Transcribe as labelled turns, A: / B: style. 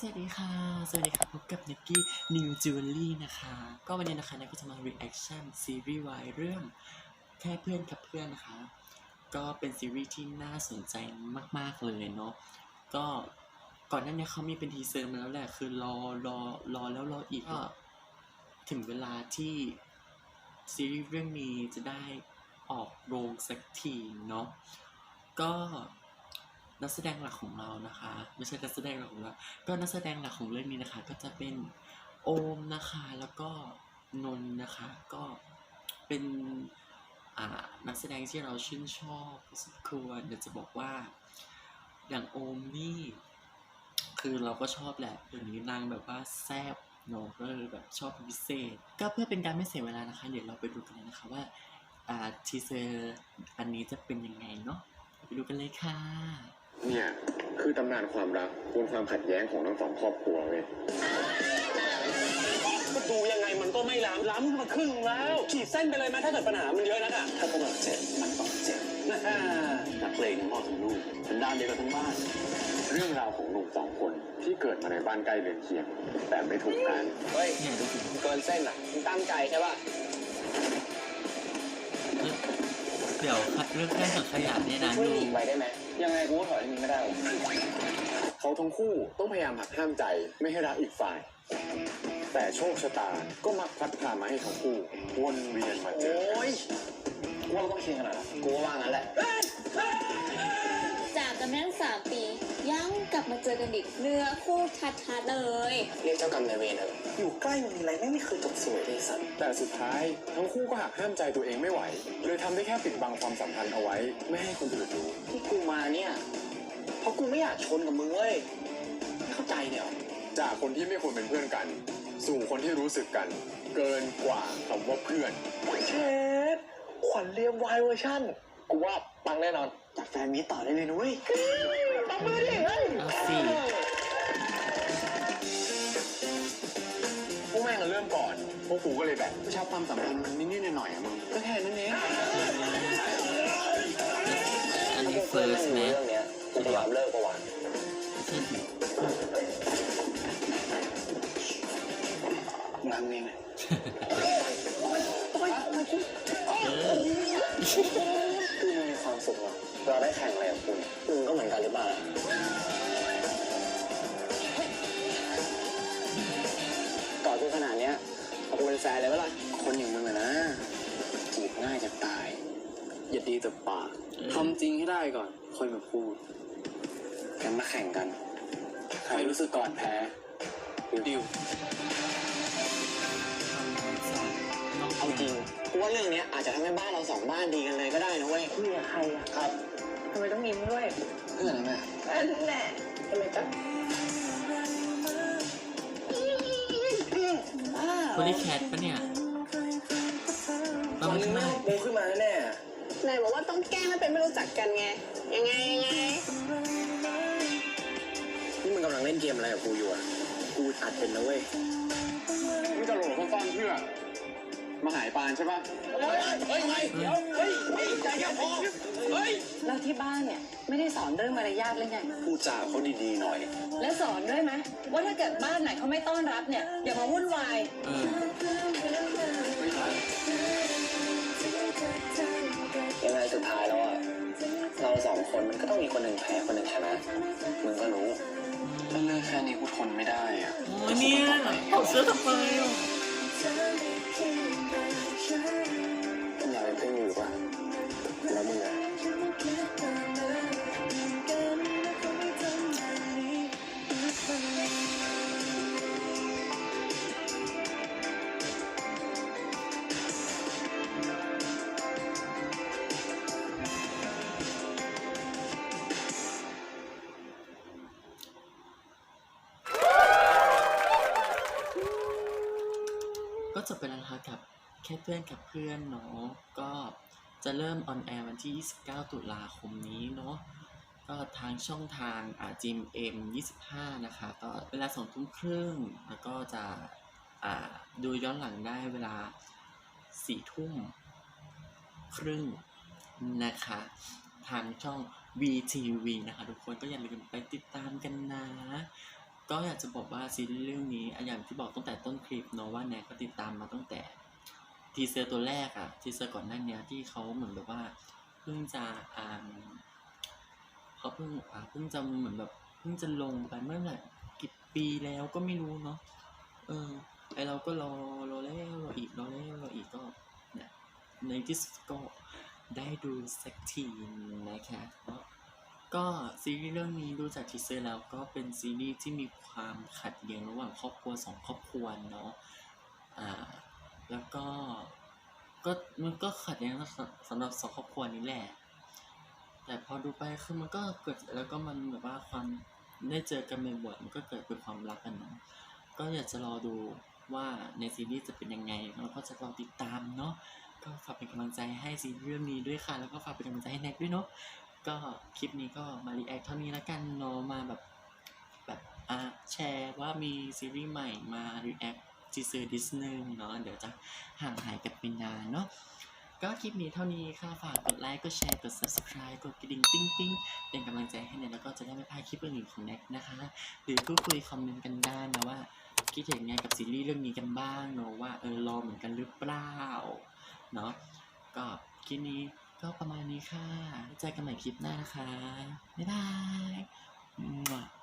A: สวัสดีค่ะ สวัสดีครับพบกับนิกกี้นิวจิวเวลรี่นะคะ ก็วันนี้นะคะนักก็จะมา reaction ซีรีส์วายเรื่องแค่เพื่อนกับเพื่อนนะคะ ก็เป็นซีรีส์ที่น่าสนใจมาก ๆ เลยเนาะ ก็ก่อนหน้านี้เขามีเป็นทีเซอร์มาแล้วแหละ คือรอรอรอแล้วรออีกก็ถึงเวลาที่ซีรีส์เรื่องนี้จะได้ออกโรงสักทีเนาะ ก็ นักแสดงหลักของเรานะคะ ไม่ใช่นักแสดงหลักของเราก็นักแสดงหลักของเรื่องนี้นะคะ ก็จะเป็นโอมนะคะแล้วก็นนท์นะคะ ก็เป็นอ่านักแสดงที่เราชื่นชอบพอสมควรเดี๋ยวจะบอกว่าอย่างโอมนี่คือเราก็ชอบแหละเดี๋ยวนี้นางแบบว่าแซบเนอะก็เลยแบบชอบพิเศษ ก็เพื่อเป็นการไม่เสียเวลานะคะ เดี๋ยวเราไปดูกันเลยนะคะว่าอ่าทีเซอร์อันนี้จะเป็นยังไงเนาะไปดูกันเลยค่ะ
B: เนี่ยคือตำนานความรักบนความขัดแย้งของทั้งสองครอบครัวเว้ย
C: ก็ดูยังไงมันก็ไม่ล้ำล้ำมาครึ่งแล้ว ขีดเส้นไปเลยไหมถ้าเกิดปัญหามันเยอะนักอะถ้าพวกเราเจ็บมันต้องเจ็บนะฮะนักเลงทั้งพ่อทั้งลูกเป็นด้านเดียวกันทั้งบ้าน
B: เรื่องราวของหนุ่มสองคนที่เกิดมาในบ้านใกล้เรือนเคียง แต่ไม่ถูกกัน
C: เฮ้ย
A: เนี่ยดูสิ
C: มึงเกินเส้นอะมึงตั้งใจใช่ป่ะ
A: เดี๋ยวคัดเรื่องแค่ถังขยะเนี่ยนะ
C: ช่วย
A: ดู
C: หลีกไปได้ไหม ยังไงกูก็ถอยมึงไม่ได้หรอก
B: เขาทั้งคู่ต้องพยายามหักห้ามใจไม่ให้รักอีกฝ่าย แต่โชคชะตาก็มักพัดพามาให้ทั้งคู่วนเวียนมาเจอ
C: โอ้ยกูว่าเราต้องเคลียร์ขนาดนั้นกูว่างั้นแหละ
D: จากกันมาตั้งสามปี ยังกลับมาเจอกันอีกเนื้อคู่ชัดๆเลย
C: เรียกเจ้ากรรมนายเวรเถอะอยู่ใกล้มันมีอะไรไม่ไม่เคยจบสวยเลยสัตว์
B: แต่สุดท้ายทั้งคู่ก็หักห้ามใจตัวเองไม่ไหวเลยทำได้แค่ปิดบังความสัมพันธ์เอาไว้ ไม่ให้คนอื่นรู้
C: ที่กู ไม่อยากชนกับมึงเว้ยไม่เข้าใจเนี่ยหรอ
B: จากคนที่ไม่ควรเป็นเพื่อนกัน สู่คนที่รู้สึกกัน เกินกว่าคำว่าเพื่อน
C: เชฟขวัญเรียมวายเวอร์ชั่น กูว่าปังแน่นอนจากแฟนมีตต่อได้เลยนุ้ยปังมือดิเฮ้ย
A: เอาสิ
B: พวกแม่งก็เริ่มก่อน พวกกูก็เลยแบบชอบความสัมพันธ์มันนิดๆหน่อยๆอะมึงก็แค่นั้นเอง
A: อันนี้เฟิร์สไหม
C: เรื่องเนี้ยกูจะยอมเลิกปะว เหมือนกันหรือเปล่าก่อนกูขนาดเนี้ยเอากูเป็นแฟนเลยปะล่ะคนอย่างมึงอะนะจีบง่ายจะตาย อย่าดีแต่ปากทำจริงให้ได้ก่อนค่อยมาพูดกันมาแข่งกัน ใครรู้สึกก่อนแพ้ดิว
A: น้อง
C: เอาจริงกูว่าเรื่องเนี้ยอาจจะทำให้บ้านเราสองบ้านดีกันเลยก็ได้นะเว้ย
E: คุยกับใครอะ
C: ครับ
E: ทำไมต้องยิ้มด้วย
C: เพื่อนนะแม่
E: อันแหละทำไมจ๊ะ
A: คนที่แคทปะเนี่ยเอามาข้างหน้า
C: โมขึ้นมาแน่
D: นายบอกว่าต้องแกล้งไม่เป็นไม่รู้จักกันไง ยังไงยังไง
C: นี่มึงกำลังเล่นเกมอะไรกับกูอยู่อะ กูอัดเป็นนะเว้ย
B: มึงจะโหลดซ่อนๆเพื่อ มาหายปานใช่ปะ
C: เฮ้ย เฮ้ยเดี๋ยวเฮ้ย นี่ใจแค่พอเฮ้ย
E: แล้ว ที่บ้านเนี่ยไม่ได้สอนเรื่องมารยาทเลยไง
C: พูดจาเขาดีๆหน่อย
E: และสอนด้วยไหมว่าถ้าเกิดบ้านไหนเขาไม่ต้อนรับเนี่ย อย่ามาวุ่นวาย
A: เออ
C: ยังไงสุดท้ายแล้วอะ เราสองคนมันก็ต้องมีคนหนึ่งแพ้คนหนึ่งชนะ มึงก็รู้ถ้าเลิกแค่นี้กูทนไม่ได้อะ
A: โอ้ยเนี่ยถอดเสื้อทำไมอะ จบไปแล้วนะคะกับแค่เพื่อนกับเพื่อนเนาะก็จะเริ่มออนแอร์วันที่ 29 ตุลาคมนี้เนาะก็ทางช่องทางอ่าจิมเอ็ม25นะคะก็เวลาสองทุ่มครึ่งแล้วก็จะอ่าดูย้อนหลังได้เวลาสี่ทุ่มครึ่งนะคะ ทางช่อง VTV นะคะ ทุกคนก็อย่าลืมไปติดตามกันนะ ก็อยากจะบอกว่าซีรีส์เรื่องนี้อะอย่างที่บอกตั้งแต่ต้นคลิปเนาะว่าแนกก็ติดตามมาตั้งแต่ทีเซอร์ตัวแรกอะทีเซอร์ก่อนหน้านี้ที่เขาเหมือนแบบว่าเพิ่งจะอ่านเขาเพิ่งอ่าเพิ่งจะเหมือนแบบเพิ่งจะลงไปเมื่อไหร่กี่ปีแล้วก็ไม่รู้เนาะเออไอเราก็รอรอแล้วรออีกรอแล้วรออีกก็เนี่ยในที่สุดก็ได้ดูสักทีนะคะเนาะ ก็ซีรีส์เรื่องนี้ดูจากทีเซอร์แล้วก็เป็นซีรีส์ที่มีความขัดแย้งระหว่างครอบครัวสองครอบครัวเนาะอ่าแล้วก็ก็มันก็ขัดแย้งสำหรับสองครอบครัวนี้แหละ แต่พอดูไปคือมันก็เกิดแล้วก็มันแบบว่าความได้เจอกันบ่อยๆมันก็เกิดเป็นความรักกันเนาะก็อยากจะรอดูว่าในซีรีส์จะเป็นยังไงแล้วก็จะรอติดตามเนาะก็ฝากเป็นกำลังใจให้ซีรีส์เรื่องนี้ด้วยค่ะ แล้วก็ฝากเป็นกำลังใจให้แน็กด้วยเนาะ ก็คลิปนี้ก็มารีแอคเท่านี้แล้วกันเนาะมาแบบแบบอะแชร์ว่ามีซีรีส์ใหม่มารีแอคจีซือดิสนึงเนาะเดี๋ยวจะห่างหายกันไปนานเนาะก็คลิปนี้เท่านี้ค่ะฝากกดไลค์กดแชร์กด subscribe กดกระดิ่งติ้งติ้งเป็นกำลังใจให้แน็กแล้วก็จะได้ไม่พลาดคลิปอื่นๆของแน็กนะคะ หรือพูดคุยคอมเมนต์กันได้นะว่าคิดเห็นไงกับซีรีส์เรื่องนี้กันบ้างเนาะว่าเออรอเหมือนกันหรือเปล่าเนาะก็คลิปนี้ ก็ประมาณนี้ค่ะ เจกันใหม่คลิปหน้านะคะ บ๊ายบาย